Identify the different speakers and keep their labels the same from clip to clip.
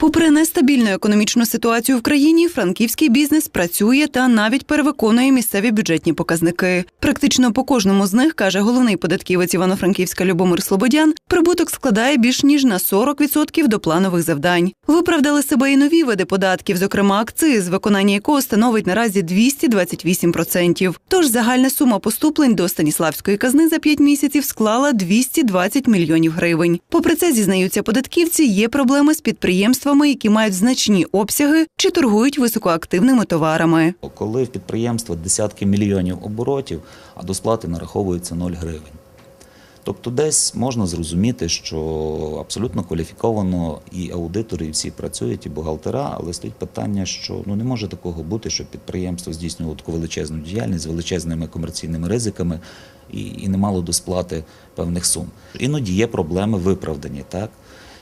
Speaker 1: Попри нестабільну економічну ситуацію в країні, франківський бізнес працює та навіть перевиконує місцеві бюджетні показники. Практично по кожному з них каже головний податківець Івано-Франківська Любомир Слободян. Прибуток складає більш ніж на 40% до планових завдань. Виправдали себе і нові види податків, зокрема акциз, виконання якого становить наразі 228%. Тож загальна сума поступлень до Станіславської казни за 5 місяців склала 220 мільйонів гривень. Попри це, зізнаються податківці, є проблеми з підприємствами, які мають значні обсяги чи торгують високоактивними товарами.
Speaker 2: Коли в підприємства десятки мільйонів оборотів, а до сплати нараховується 0 гривень. Тобто десь можна зрозуміти, що абсолютно кваліфіковано і аудитори, і всі працюють, і бухгалтера, але стоїть питання, що ну не може такого бути, щоб підприємство здійснювало таку величезну діяльність з величезними комерційними ризиками і, і не мало до сплати певних сум. Іноді є проблеми виправдані, так?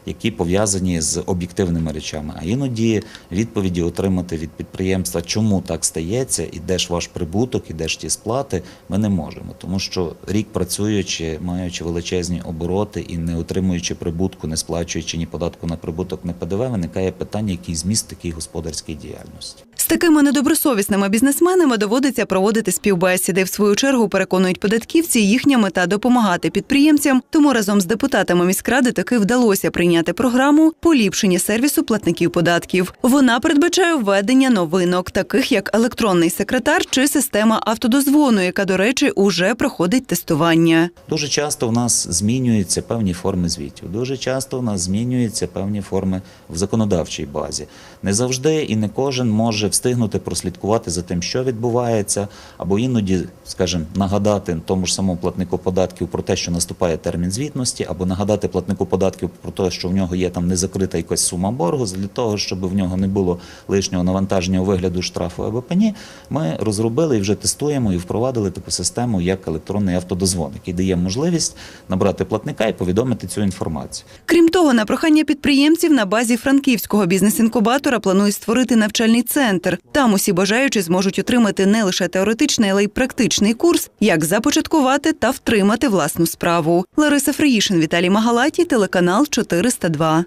Speaker 2: Які пов'язані з об'єктивними речами. А іноді відповіді отримати від підприємства, чому так стається, і де ж ваш прибуток, і де ж ті сплати, ми не можемо. Тому що рік працюючи, маючи величезні обороти і не отримуючи прибутку, не сплачуючи ні податку на прибуток, ні ПДВ, виникає питання, який зміст такій господарській діяльності.
Speaker 1: Такими недобросовісними бізнесменами доводиться проводити співбесіди. В свою чергу переконують податківці, їхня мета допомагати підприємцям. Тому разом з депутатами міськради таки вдалося прийняти програму поліпшення сервісу платників податків. Вона передбачає введення новинок, таких як електронний секретар чи система автодозвону, яка, до речі, уже проходить тестування.
Speaker 2: Дуже часто в нас змінюються певні форми звітів. Дуже часто в нас змінюються певні форми в законодавчій базі. Не завжди і не кожен може встигнути прослідкувати за тим, що відбувається, або іноді, скажімо, нагадати тому ж самому платнику податків про те, що наступає термін звітності, або нагадати платнику податків про те, що в нього є там незакрита якась сума боргу, для того, щоб в нього не було лишнього навантаження у вигляду штрафу або пені. Ми розробили і вже тестуємо і впровадили таку систему, як електронний автодозвон, який дає можливість набрати платника і повідомити цю інформацію.
Speaker 1: Крім того, на прохання підприємців на базі франківського бізнес-інкубатора планують створити навчальний центр. Там усі бажаючі зможуть отримати не лише теоретичний, але й практичний курс, як започаткувати та втримати власну справу. Лариса Фриїшин, Віталій Магалаті, телеканал 402.